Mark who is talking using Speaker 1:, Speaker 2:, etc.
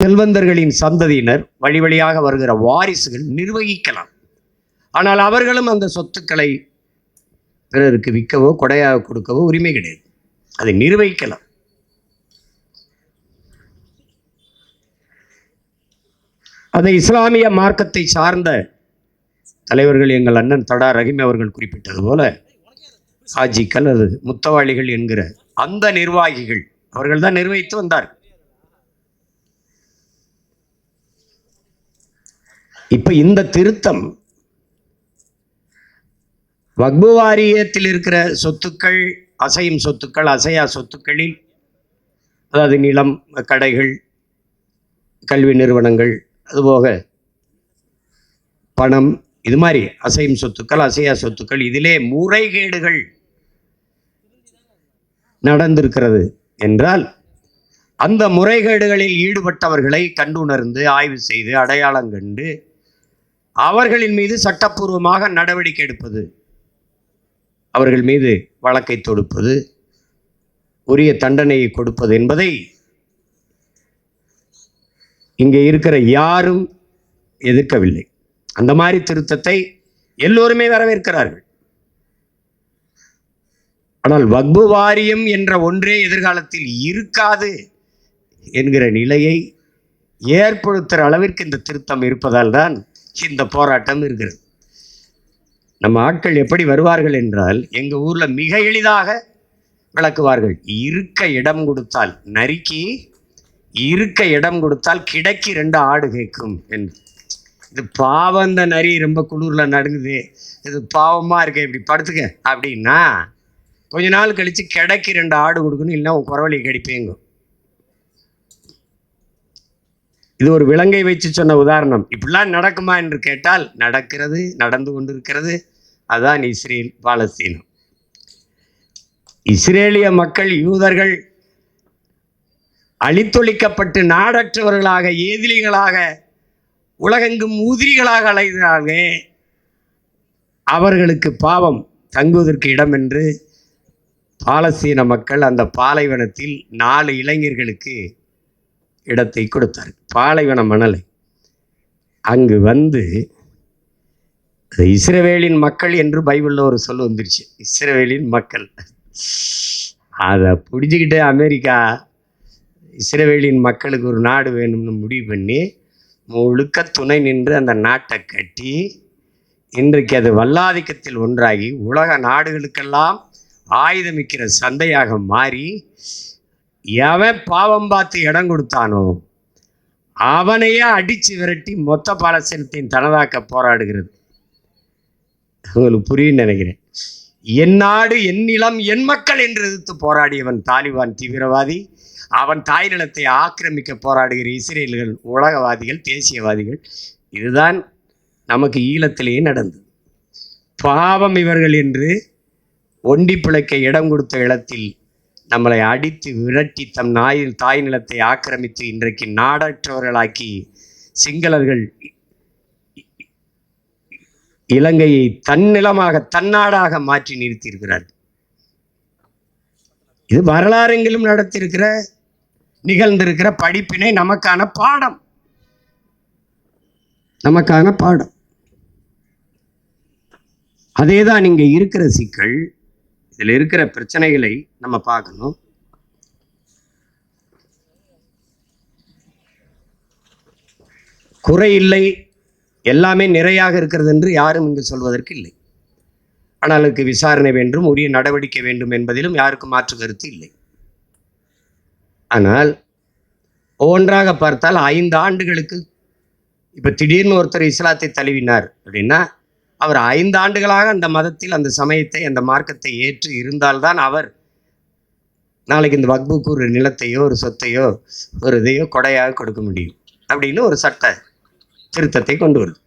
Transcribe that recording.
Speaker 1: செல்வந்தர்களின் சந்ததியினர் வழி வழியாக வருகிற வாரிசுகள் நிர்வகிக்கலாம். ஆனால் அவர்களும் அந்த சொத்துக்களை பிறருக்கு விற்கவோ கொடையாக கொடுக்கவோ உரிமை கிடையாது. அதை நிர்வகிக்கலாம். அதை இஸ்லாமிய மார்க்கத்தை சார்ந்த தலைவர்கள் எங்கள் அண்ணன் தடா ரஹிம் அவர்கள் குறிப்பிட்டது போல ஹாஜிக்கள் அது முத்தவாளிகள் என்கிற அந்த நிர்வாகிகள் அவர்கள் தான் நிர்வகித்து வந்தார் இப்போ இந்த திருத்தம் வக்பு வாரியத்தில் இருக்கிற சொத்துக்கள் அசையும் சொத்துக்கள் அசையா சொத்துக்களில் அதாவது நிலம் கடைகள் கல்வி நிறுவனங்கள் அதுபோக பணம் இது மாதிரி அசையும் சொத்துக்கள் அசையா சொத்துக்கள் இதிலே முறைகேடுகள் நடந்திருக்கிறது என்றால் அந்த முறைகேடுகளில் ஈடுபட்டவர்களை கண்டுணர்ந்து ஆய்வு செய்து அடையாளம் கண்டு அவர்களின் மீது சட்டப்பூர்வமாக நடவடிக்கை எடுப்பது அவர்கள் மீது வழக்கை தொடுப்பது உரிய தண்டனையை கொடுப்பது என்பதை இங்கே இருக்கிற யாரும் எதிர்க்கவில்லை. அந்த மாதிரி திருத்தத்தை எல்லோருமே வரவேற்கிறார்கள். ஆனால் வக்பு வாரியம் என்ற ஒன்றே எதிர்காலத்தில் இருக்காது என்கிற நிலையை ஏற்படுத்துகிற அளவிற்கு இந்த திருத்தம் இருப்பதால் தான் இந்த போராட்டம் இருக்கிறது. நம்ம ஆட்கள் எப்படி வருவார்கள் என்றால் எங்கள் ஊரில் மிக எளிதாக விளக்குவார்கள். இருக்க இடம் கொடுத்தால் நரிக்கு இருக்க இடம் கொடுத்தால் கிடைக்கி ரெண்டு ஆடு கேட்கும் என்று. இது பாவம் இந்த நரி ரொம்ப குளிரில் நடுங்குது. இது பாவமாக இருக்க இப்படி படுத்துக்க. அப்படின்னா கொஞ்ச நாள் கழித்து கிடைக்கி ரெண்டு ஆடு கொடுக்கணும் இல்லை உன் குறவழி கடிப்பேங்கும். இது ஒரு விலங்கை வச்சு சொன்ன உதாரணம். இப்படிலாம் நடக்குமா என்று கேட்டால் நடக்கிறது நடந்து கொண்டிருக்கிறது. அதான் இஸ்ரேல் பாலஸ்தீனம். இஸ்ரேலிய மக்கள் யூதர்கள் அழித்தொழிக்கப்பட்டு நாடற்றவர்களாக ஏதிலிகளாக உலகெங்கும் ஊதிரிகளாக அலைகிறார்களே அவர்களுக்கு பாவம் தங்குவதற்கு இடம் என்று பாலஸ்தீன மக்கள் அந்த பாலைவனத்தில் நாலு இளைஞர்களுக்கு இடத்தை கொடுத்தார். பாலைவன மணலை. அங்கு வந்து இஸ்ரவேலின் மக்கள் என்று பைபிளில் ஒரு சொல் வந்துருச்சு. இஸ்ரவேலின் மக்கள். அதை பிடிச்சிக்கிட்டு அமெரிக்கா இஸ்ரவேலின் மக்களுக்கு ஒரு நாடு வேணும்னு முடிவு பண்ணி முழுக்க துணை நின்று அந்த நாட்டை கட்டி இன்றைக்கு அது வல்லாதிக்கத்தில் ஒன்றாகி உலக நாடுகளுக்கெல்லாம் ஆயுதமிக்கிற சந்தையாக மாறி எவன் பாவம் பார்த்து இடம் கொடுத்தானோ அவனையே அடித்து விரட்டி மொத்த பாலஸ்தீனத்தையும் தனதாக்க போராடுகிறது. உங்களுக்கு புரியும் நினைக்கிறேன். என் நாடு என் நிலம் என் மக்கள் என்று எதிர்த்து போராடியவன் தாலிபான் தீவிரவாதி. அவன் தாய் நிலத்தை ஆக்கிரமிக்க போராடுகிற இஸ்ரேல்கள் உலகவாதிகள் தேசியவாதிகள். இதுதான் நமக்கு ஈழத்திலேயே நடந்தது. பாவம் இவர்கள் என்று ஒண்டி பிழைக்க இடம் கொடுத்த இடத்தில் நம்மளை அடித்து விரட்டி தம் நாயில் தாய் நிலத்தை ஆக்கிரமித்து இன்றைக்கு நாடற்றவர்களாக்கி சிங்களர்கள் இலங்கையை தன்னிலமாக தன்னாடாக மாற்றி நிறுத்தியிருக்கிறார். இது வரலாறெங்கிலும் நடத்தியிருக்கிற நிகழ்ந்திருக்கிற படிப்பினை நமக்கான பாடம். நமக்கான பாடம். அதே தான் இங்கே இருக்கிற சிக்கல். இதில் இருக்கிற பிரச்சனைகளை நம்ம பார்க்கணும். குறை இல்லை எல்லாமே நிறையாக இருக்கிறது என்று யாரும் இங்கு சொல்வதற்கு இல்லை. ஆனால் அதுக்கு விசாரணை வேண்டும் உரிய நடவடிக்கை வேண்டும் என்பதிலும் யாருக்கும் மாற்று கருத்து இல்லை. ஆனால் ஒவ்வொன்றாக பார்த்தால் ஐந்து ஆண்டுகளுக்கு இப்போ திடீர்னு ஒருத்தர் இஸ்லாத்தை தழுவினார் அப்படின்னா அவர் ஐந்து ஆண்டுகளாக அந்த மதத்தில் அந்த சமயத்தை அந்த மார்க்கத்தை ஏற்று இருந்தால்தான் அவர் நாளைக்கு இந்த வக்புக்கு ஒரு நிலத்தையோ ஒரு சொத்தையோ ஒரு இதையோ கொடையாக கொடுக்க முடியும். அப்படின்னு ஒரு சட்ட திருத்தத்தை கொண்டு வருது.